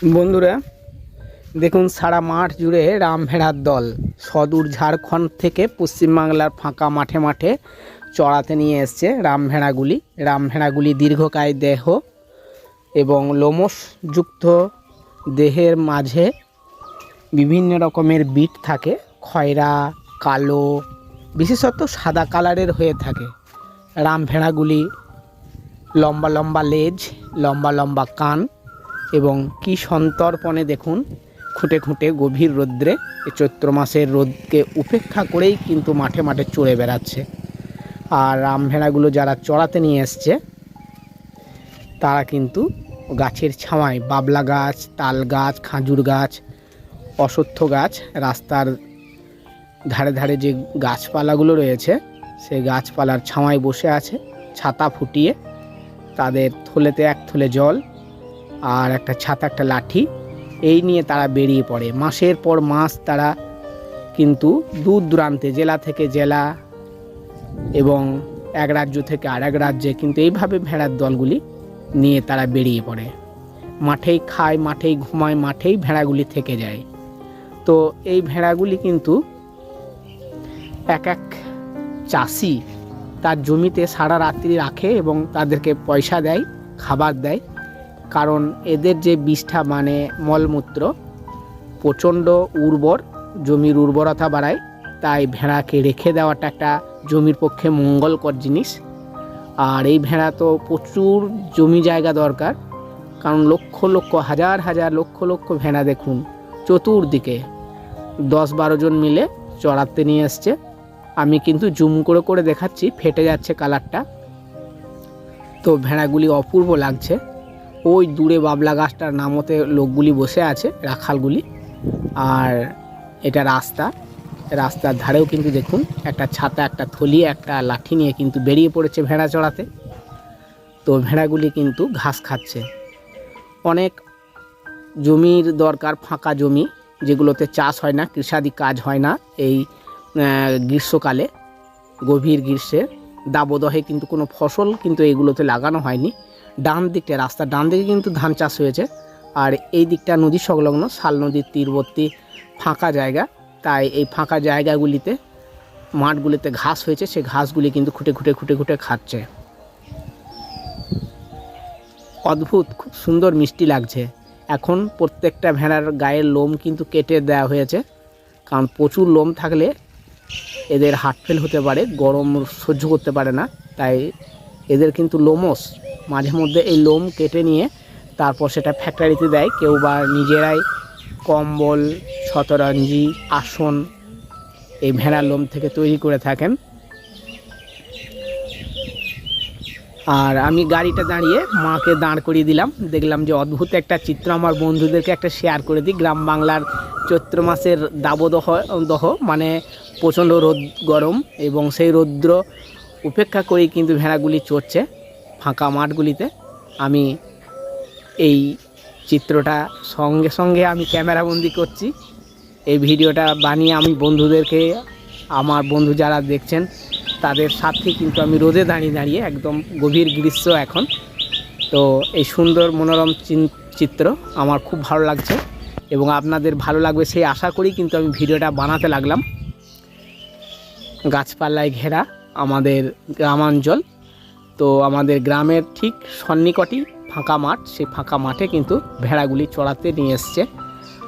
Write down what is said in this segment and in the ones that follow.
বন্ধুরা, দেখুন সারা মাঠ জুড়ে রাম ভেড়ার দল। সদূর ঝাড়খণ্ড থেকে পশ্চিমবাংলার ফাঁকা মাঠে মাঠে চড়াতে নিয়ে এসছে রাম ভেড়াগুলি রাম ভেড়াগুলি দীর্ঘকায় দেহ এবং লোমসযুক্ত দেহের মাঝে বিভিন্ন রকমের বিট থাকে। খয়রা, কালো, বিশেষত সাদা কালারের হয়ে থাকে। রাম ভেড়াগুলি লম্বা লম্বা লেজ, লম্বা লম্বা কান এবং কি সন্তর্পণে দেখুন, খুঁটে খুঁটে গভীর রৌদ্রে চৈত্র মাসের রোদকে উপেক্ষা করেই কিন্তু মাঠে মাঠে চড়ে বেড়াচ্ছে। আর রামভেড়াগুলো যারা চড়াতে নিয়ে এসছে, তারা কিন্তু গাছের ছাওয়ায় বাবলা গাছ, তাল গাছ, খাজুর গাছ অশ্বত্থ গাছ, রাস্তার ধারে ধারে যে গাছপালাগুলো রয়েছে, সেই গাছপালার ছাওয়ায় বসে আছে, ছাতা ফুটিয়ে তাদের থলেতে এক থলে জল আর একটা ছাতা, একটা লাঠি, এই নিয়ে তারা বেরিয়ে পড়ে। মাসের পর মাস তারা কিন্তু দূর দূরান্তে জেলা থেকে জেলা এবং এক রাজ্য থেকে আর এক রাজ্যে কিন্তু এইভাবে ভেড়ার দলগুলি নিয়ে তারা বেরিয়ে পড়ে। মাঠেই খায়, মাঠেই ঘুমায়, মাঠেই ভেড়াগুলি থেকে যায়। তো এই ভেড়াগুলি কিন্তু এক এক চাষি তার জমিতে সারা রাত্রি রাখে এবং তাদেরকে পয়সা দেয়, খাবার দেয়। কারণ এদের যে বিষ্ঠা মানে মলমূত্র, প্রচণ্ড উর্বর, জমির উর্বরতা বাড়ায়, তাই ভেড়াকে রেখে দেওয়াটা একটা জমির পক্ষে মঙ্গলকর জিনিস। আর এই ভেড়া তো প্রচুর জমি জায়গা দরকার, কারণ লক্ষ লক্ষ, হাজার হাজার, লক্ষ লক্ষ ভেড়া দেখুন চতুর্দিকে। দশ বারো জন মিলে চড়াতে নিয়ে এসছে। আমি কিন্তু জুম করে করে দেখাচ্ছি, ফেটে যাচ্ছে কালারটা। তো ভেড়াগুলি অপূর্ব লাগছে। ওই দূরে বাবলা গাছটার নামতে লোকগুলি বসে আছে, রাখালগুলি। আর এটা রাস্তা। রাস্তার ধারেও কিন্তু দেখুন, একটা ছাতা, একটা থলি, একটা লাঠি নিয়ে কিন্তু বেরিয়ে পড়েছে ভেড়া চড়াতে। তো ভেড়াগুলি কিন্তু ঘাস খাচ্ছে। অনেক জমির দরকার, ফাঁকা জমি, যেগুলোতে চাষ হয় না, কৃষাদি কাজ হয় না এই গ্রীষ্মকালে, গভীর গ্রীষ্মের দাবদহে কিন্তু কোনো ফসল কিন্তু এগুলোতে লাগানো হয়নি। ডান দিকটা, রাস্তার ডান দিকে কিন্তু ধান চাষ হয়েছে। আর এই দিকটা নদী সংলগ্ন, শাল নদীর তীরবর্তী ফাঁকা জায়গা। তাই এই ফাঁকা জায়গাগুলিতে, মাঠগুলিতে ঘাস হয়েছে, সেই ঘাসগুলি কিন্তু খুঁটে খুঁটে খুঁটে খুঁটে খাচ্ছে। অদ্ভুত, খুব সুন্দর মিষ্টি লাগছে। এখন প্রত্যেকটা ভেড়ার গায়ের লোম কিন্তু কেটে দেওয়া হয়েছে। কারণ প্রচুর লোম থাকলে এদের হার্টফেল হতে পারে, গরম সহ্য করতে পারে না। তাই এদের কিন্তু লোমস মাঝে মধ্যে এই লোম কেটে নিয়ে তারপর সেটা ফ্যাক্টরিতে দেয়। কেউ বা নিজেরাই কম্বল, শতরঞ্জি, আসন এই ভেড়ার লোম থেকে তৈরি করে থাকেন। আর আমি গাড়িটা দাঁড়িয়ে মাকে দাঁড় করিয়ে দিলাম। দেখলাম যে অদ্ভুত একটা চিত্র আমার বন্ধুদেরকে একটা শেয়ার করে দিই। গ্রাম বাংলার চৈত্র মাসের দাবদহ, দহ মানে প্রচণ্ড রোদ, গরম এবং সেই রৌদ্র উপেক্ষা করেই কিন্তু ভেড়াগুলি চড়ছে। ফাঁকা মাঠগুলিতে আমি এই চিত্রটা সঙ্গে সঙ্গে আমি ক্যামেরাবন্দি করছি। এই ভিডিওটা বানিয়ে আমি বন্ধুদেরকে, আমার বন্ধু যারা দেখছেন, তাদের সাথে কিন্তু আমি রোদে দাঁড়িয়ে দাঁড়িয়ে একদম গভীর গ্রীষ্ম এখন। তো এই সুন্দর মনোরম চিত্র আমার খুব ভালো লাগছে এবং আপনাদের ভালো লাগবে সেই আশা করি কিন্তু আমি ভিডিওটা বানাতে লাগলাম। গাছপালায় ঘেরা আমাদের গ্রামাঞ্চল। তো আমাদের গ্রামের ঠিক সন্নিকটই ফাঁকা মাঠ, সেই ফাঁকা মাঠে কিন্তু ভেড়াগুলি চড়াতে নিয়ে এসছে।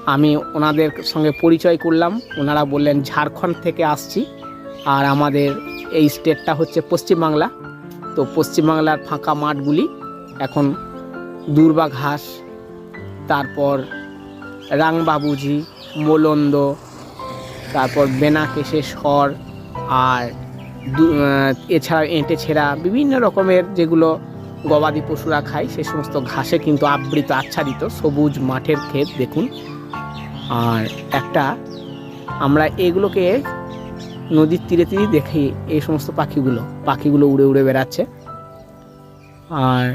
আমি ওনাদের সঙ্গে পরিচয় করলাম, ওনারা বললেন, ঝাড়খণ্ড থেকে আসছি। আর আমাদের এই স্টেটটা হচ্ছে পশ্চিমবাংলা। তো পশ্চিমবাংলার ফাঁকা মাঠগুলি এখন দুর্বা ঘাস, তারপর রাংবাবুজি মোলন্দ, তারপর বেনাকেশে স্বর আর এছাড়া এঁটে ছেঁড়া বিভিন্ন রকমের যেগুলো গবাদি পশুরা খায় সে সমস্ত ঘাসে কিন্তু আবৃত আচ্ছাদিত সবুজ মাঠের ক্ষেত দেখুন। আর একটা আমরা এগুলোকে নদীর তীরে তীরে দেখি এই সমস্ত পাখিগুলো পাখিগুলো উড়ে উড়ে বেড়াচ্ছে। আর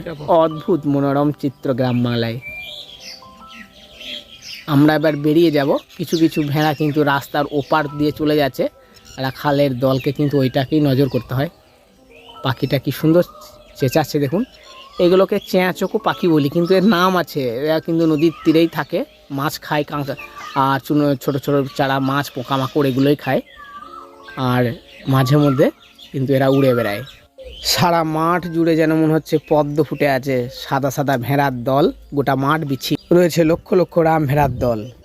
অদ্ভুত মনোরম চিত্র গ্রাম বাংলায় আমরা এবার বেরিয়ে যাব। কিছু কিছু ভেড়া কিন্তু রাস্তার ওপার দিয়ে চলে যাচ্ছে। রাখালের দলকে কিন্তু ওইটাকেই নজর করতে হয়। পাখিটা কি সুন্দর চেঁচাচ্ছে দেখুন। এগুলোকে চেঁচকো পাখি বলি, কিন্তু এর নাম আছে। এরা কিন্তু নদীর তীরেই থাকে, মাছ খায় কাঁকড়া, আর চুনো, ছোটো ছোটো চারা, মাছ, পোকামাকড় এগুলোই খায়। আর মাঝে মধ্যে কিন্তু এরা উড়ে বেড়ায়। সারা মাঠ জুড়ে যেন মনে হচ্ছে পদ্ম ফুটে আছে, সাদা সাদা ভেড়ার দল, গোটা মাঠ বিছি রয়েছে লক্ষ লক্ষ রাম ভেড়ার দল।